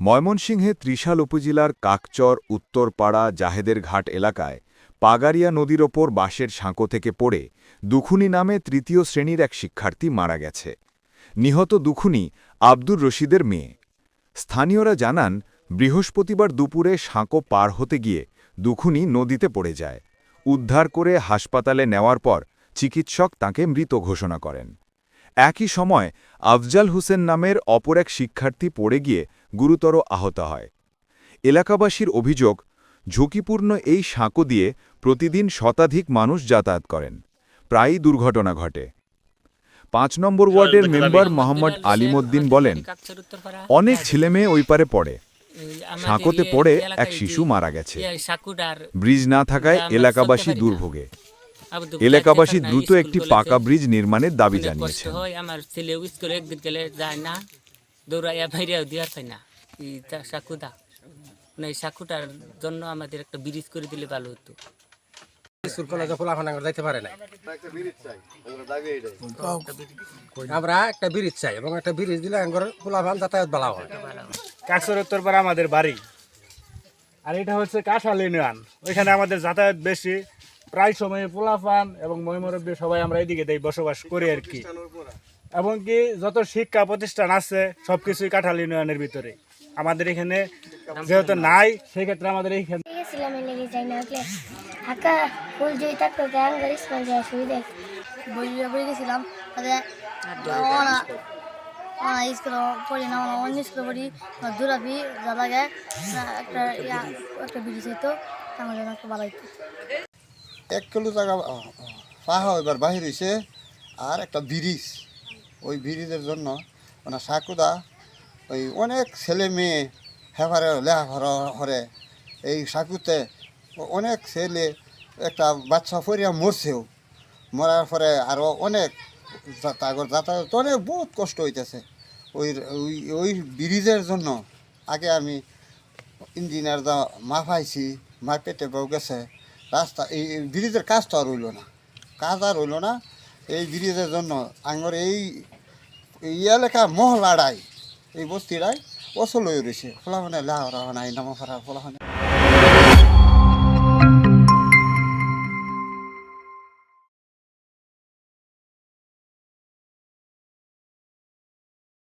ময়মনসিংহে ত্রিশাল উপজেলার কাকচর, উত্তরপাড়া জাহেদের ঘাট এলাকায় পাগারিয়া নদীর ওপর বাঁশের সাঁকো থেকে পড়ে দুখুনি নামে তৃতীয় শ্রেণির এক শিক্ষার্থী মারা গেছে। নিহত দুখুনি আব্দুর রশিদের মেয়ে। স্থানীয়রা জানান, বৃহস্পতিবার দুপুরে সাঁকো পার হতে গিয়ে দুখুনি নদীতে পড়ে যায়। উদ্ধার করে হাসপাতালে নেওয়ার পর চিকিৎসক তাকে মৃত ঘোষণা করেন। একই সময় আফজাল হোসেন নামের অপর এক শিক্ষার্থী পড়ে গিয়ে গুরুতর আহত হয়। এলাকাবাসীর অভিযোগ ঝুঁকিপূর্ণ এই সাঁকো দিয়ে প্রতিদিন শতাধিক মানুষ যাতায়াত করেন। প্রায়ই দুর্ঘটনা ঘটে। পাঁচ নম্বর ওয়ার্ডের মেম্বার মোহাম্মদ আলিমুদ্দিন বলেন অনেক ছেলেমেয়ে ওই পারে পড়ে। সাঁকোতে পড়ে এক শিশু মারা গেছে। ব্রিজ না থাকায় এলাকাবাসী দুর্ভোগে। এলাকাবাসী দ্রুত একটি পাকা ব্রিজ নির্মাণের দাবি জানিয়েছেন। দৌড়াইয়া বাইরেও দিয়ার পাই না এই সাকুদা। মানে এই সাকুটার জন্য আমাদের একটা ব্রিজ করে দিলে ভালো হতো। স্কুল কলেজে যাইতে পারে না আমরা একটা ব্রিজ চাই। এবং একটা ব্রিজ দিলে যাতায়াত ভালো হয়। কাকসর উত্তরপাড়া আমাদের বাড়ি। আর এটা হচ্ছে কাঁঠাল ইউনিয়ন। ওইখানে আমাদের যাতায়াত বেশি। প্রায় সময় পোলাফান এবং মহিমরব্বী সবাই আমরা এদিকে দেই বসবাস করি আর কি। এবং কি যত শিক্ষা প্রতিষ্ঠান আছে সব কিছুই কাঁঠাল ইউনিয়নের ভিতরে। আমাদের এখানে যেহেতু নাই সেক্ষেত্রে আমাদের এইখানে ফুল জুই থাকতো স্কুল সুবিধে বইয়া বই গেছিলাম তাহলে স্কুল পড়ি না অনা অন্য স্কুল পড়ি দূরাবি যা লাগে একটা ইয়া একটা ব্রিজ হইতো আমার জন্য একটা ভালো হইতো। এক কিলো জায়গা পাহা এবার বাহির হয়েছে আর একটা ব্রিজ। ওই ব্রিজের জন্য। ওনার সাকুদা, ওই অনেক ছেলে মেয়ে হেফারে লেখাপড়া হরে এই সাকুতে অনেক ছেলে, একটা বাচ্চা পরিয়া মরছেও। মরার পরে আরও অনেক তাগর যাতায়াত অনেক বহুত কষ্ট হইতেছে। ওই ওই ওই ব্রিজের জন্য আগে আমি ইঞ্জিনিয়ার দা মাফাইছি, মার পেটে বউ গেছে। রাস্তা, এই এই ব্রিজের কাজ তো আর রইল না। কাজ আর রইল না। এই ব্রিজের জন্য আঙর এই এলাকা মহলাড়াই এই বস্তিটাই অসল হয়ে রয়েছে। ফলাফানে লাহরা নাই নামা ফরা ফলাফানে